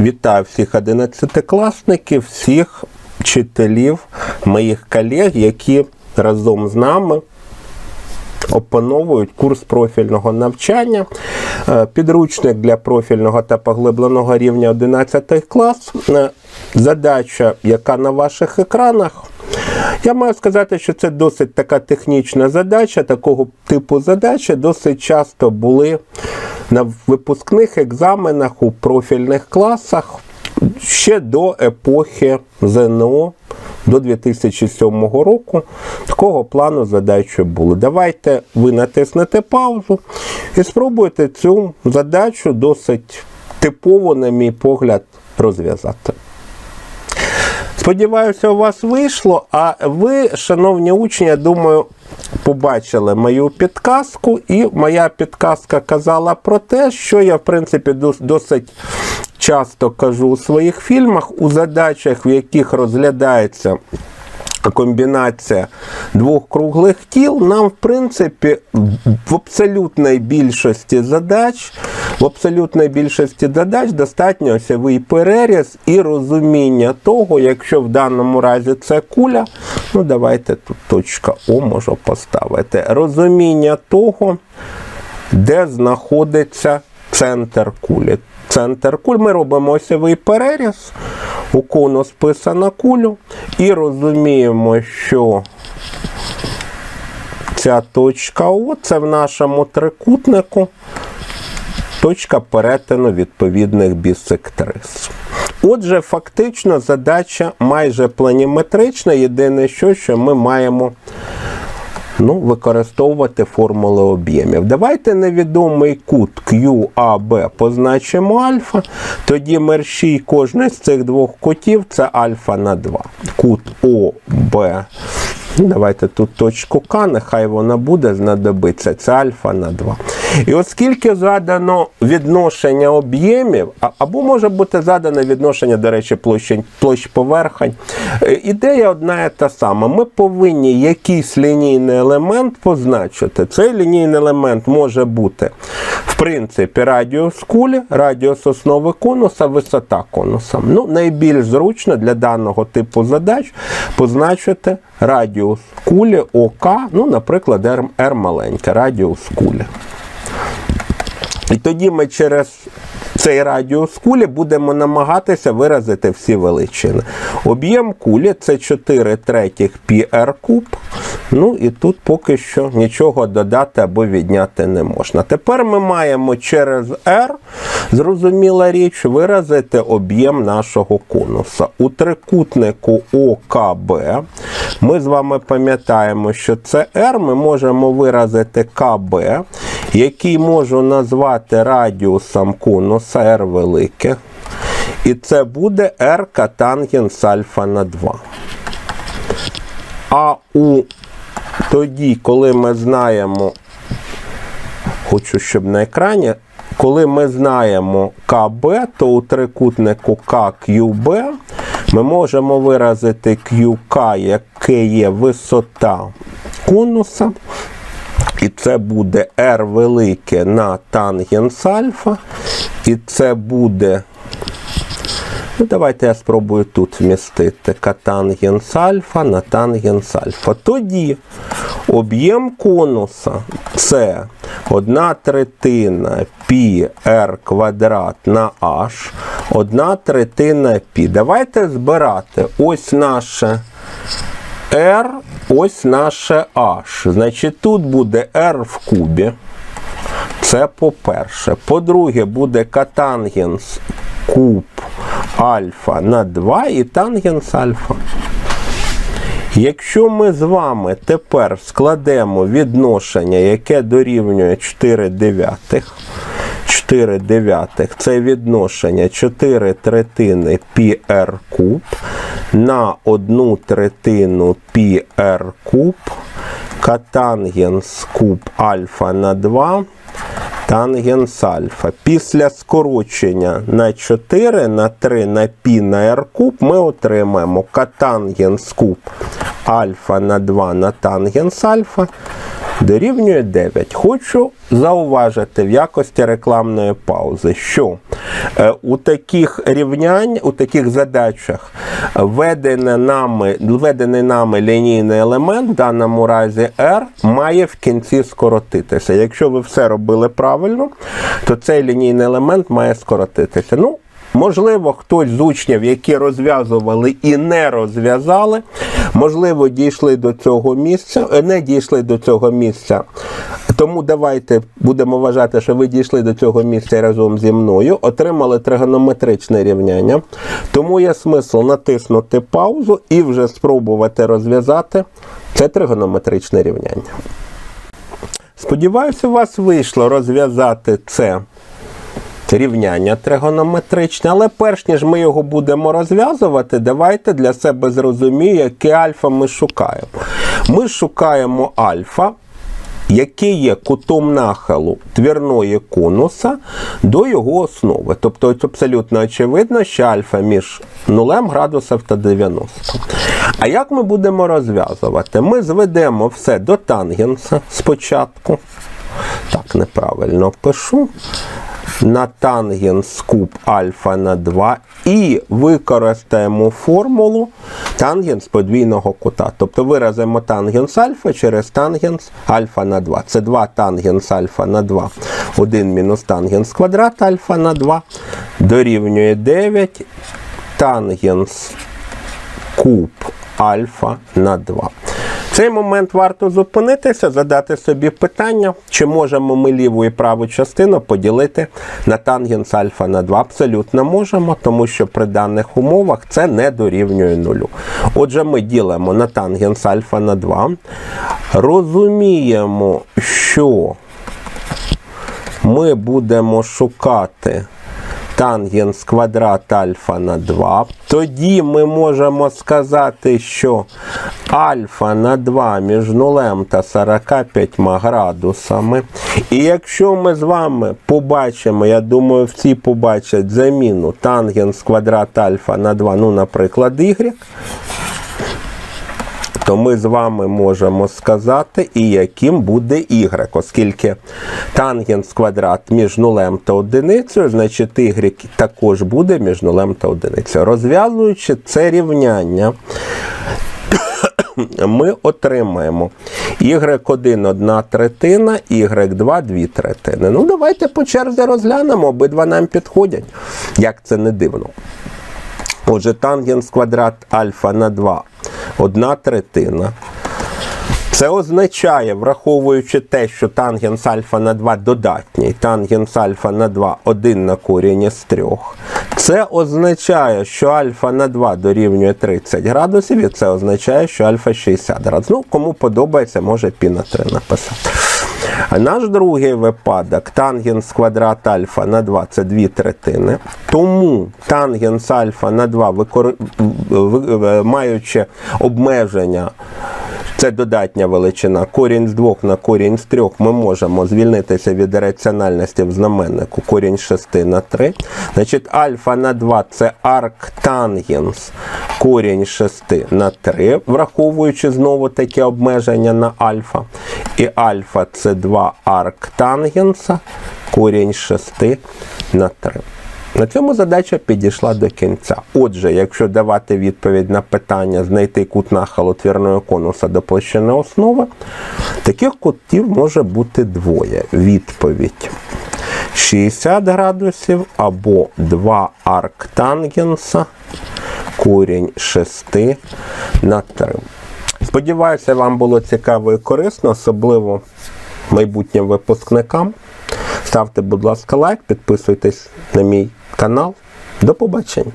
Вітаю всіх одинадцятикласників, всіх вчителів, моїх колег, які разом з нами опановують курс профільного навчання, Е, підручник для профільного та поглибленого рівня 11 клас. Е, Задача, яка на ваших екранах. Я маю сказати, що це досить така технічна задача. Такого типу задачі досить часто були на випускних екзаменах у профільних класах ще до епохи ЗНО до 2007 року такого плану задачі були. Давайте ви натиснете паузу і спробуйте цю задачу досить типово, на мій погляд, розв'язати. Сподіваюся, у вас вийшло. А ви, шановні учні, я думаю, побачили мою підказку, і моя підказка казала про те, що я, в принципі, досить часто кажу у своїх фільмах, у задачах, в яких розглядається комбінація двох круглих тіл, нам, в принципі, в абсолютній більшості задач, в абсолютній більшості задач достатньо осявий переріз і розуміння того, якщо в даному разі це куля, ну давайте тут точка О можу поставити. Розуміння того, де знаходиться центр кулі. Центр куль ми робимо осьовий переріз, у конус писано кулю і розуміємо, що ця точка О це в нашому трикутнику точка перетину відповідних бісектрис. Отже, фактично задача майже планіметрична. Єдине, що, що ми маємо ну, використовувати формули об'ємів. Давайте невідомий кут QAB позначимо альфа, тоді мерщій кожний з цих двох кутів це альфа на 2. Кут ОБ. Давайте тут точку К, нехай вона буде, знадобиться. Це альфа на 2. І оскільки задано відношення об'ємів, або може бути задане відношення, до речі, площень, площ поверхень, е, ідея одна і та сама. Ми повинні якийсь лінійний елемент позначити. Цей лінійний елемент може бути, в принципі, радіус кулі, радіус основи конуса, висота конуса. Ну, найбільш зручно для даного типу задач позначити радіус кулі ОК, ну, наприклад, R маленьке, радіус кулі. І тоді ми через цей радіус кулі будемо намагатися виразити всі величини. Об'єм кулі це 4 третіх πr куб. Ну і тут поки що нічого додати або відняти не можна. Тепер ми маємо через R, зрозуміла річ, виразити об'єм нашого конуса. У трикутнику ОКБ ми з вами пам'ятаємо, що це R, ми можемо виразити КБ, який можу назвати радіусом конуса R велике. І це буде R катангенс альфа на 2. А у тоді, коли ми знаємо, хочу, щоб на екрані, коли ми знаємо КБ, то у трикутнику КQB ми можемо виразити QK, яке є висота конуса. І це буде R велике на тангенс альфа. І це буде. Ну, давайте я спробую тут вмістити катангенс альфа на тангенс альфа. Тоді об'єм конуса це 1 третина π r квадрат на h, 1 третина π. Давайте збирати ось наше r, ось наше h. Значить, тут буде r в кубі. Це по-перше. По-друге, буде катангенс куб альфа на 2 і тангенс альфа. Якщо ми з вами тепер складемо відношення, яке дорівнює 4 дев'ятих, 4 дев'ятих. Це відношення 4 третини πr куб на 1 третину πr куб. Катангенс куб альфа на 2 тангенс альфа. Після скорочення на 4 на 3 на пі на r куб ми отримаємо катангенс куб альфа на 2 на тангенс альфа дорівнює 9. Хочу зауважити в якості рекламної паузи, що е, у таких рівнянь, у таких задачах введене нами, введений нами лінійний елемент, в даному разі R, має в кінці скоротитися. Якщо ви все робили правильно, то цей лінійний елемент має скоротитися. Ну, Можливо, хтось з учнів, які розв'язували і не розв'язали, можливо, дійшли до цього місця, е, не дійшли до цього місця. Тому давайте будемо вважати, що ви дійшли до цього місця разом зі мною, отримали тригонометричне рівняння. Тому є смисл натиснути паузу і вже спробувати розв'язати це тригонометричне рівняння. Сподіваюся, у вас вийшло розв'язати це рівняння тригонометричне, але перш ніж ми його будемо розв'язувати, давайте для себе зрозуміємо, яке альфа ми шукаємо. Ми шукаємо альфа, який є кутом нахилу твірної конуса до його основи. Тобто абсолютно очевидно, що альфа між 0 градусів та 90. А як ми будемо розв'язувати? Ми зведемо все до тангенса спочатку. Так, неправильно пишу на тангенс куб альфа на 2 і використаємо формулу тангенс подвійного кута. Тобто виразимо тангенс альфа через тангенс альфа на 2. Це 2 тангенс альфа на 2. 1 мінус тангенс квадрат альфа на 2 дорівнює 9 тангенс куб альфа на 2. Цей момент варто зупинитися, задати собі питання, чи можемо ми ліву і праву частину поділити на тангенс альфа на 2. Абсолютно можемо, тому що при даних умовах це не дорівнює нулю. Отже, ми ділимо на тангенс альфа на 2. Розуміємо, що ми будемо шукати тангенс квадрат альфа на 2. Тоді ми можемо сказати, що альфа на 2 між 0 та 45 градусами. І якщо ми з вами побачимо, я думаю, всі побачать заміну тангенс квадрат альфа на 2, ну, наприклад, y, то ми з вами можемо сказати, і яким буде y, оскільки тангенс квадрат між нулем та одиницею, значить y також буде між нулем та одиницею. Розв'язуючи це рівняння, ми отримаємо y1 одна третина, y2 дві третини. Ну, давайте по черзі розглянемо, обидва нам підходять, як це не дивно. Отже, тангенс квадрат альфа на 2 одна третина. Це означає, враховуючи те, що тангенс альфа на 2 додатній, тангенс альфа на 2 1 на корінь із 3. Це означає, що альфа на 2 дорівнює 30 градусів, і це означає, що альфа 60 градусів. Ну, кому подобається, може пі на 3 написати. Наш другий випадок, тангенс квадрат альфа на 2 це 2 третини. Тому тангенс альфа на 2, маючи обмеження, це додатня величина. Корінь з 2 на корінь з 3 ми можемо звільнитися від раціональності в знаменнику. Корінь з 6 на 3. Значить, альфа на 2 це арктангенс корінь 6 на 3, враховуючи знову таке обмеження на альфа. І альфа це 2 арктангенса, корінь з 6 на 3. На цьому задача підійшла до кінця. Отже, якщо давати відповідь на питання знайти кут нахилу твірного конуса до площини основи, таких кутів може бути двоє. Відповідь 60 градусів або 2 арктангенса, корінь 6 на 3. Сподіваюся, вам було цікаво і корисно, особливо майбутнім випускникам. Ставте, будь ласка, лайк, підписуйтесь на мій канал. До побачення!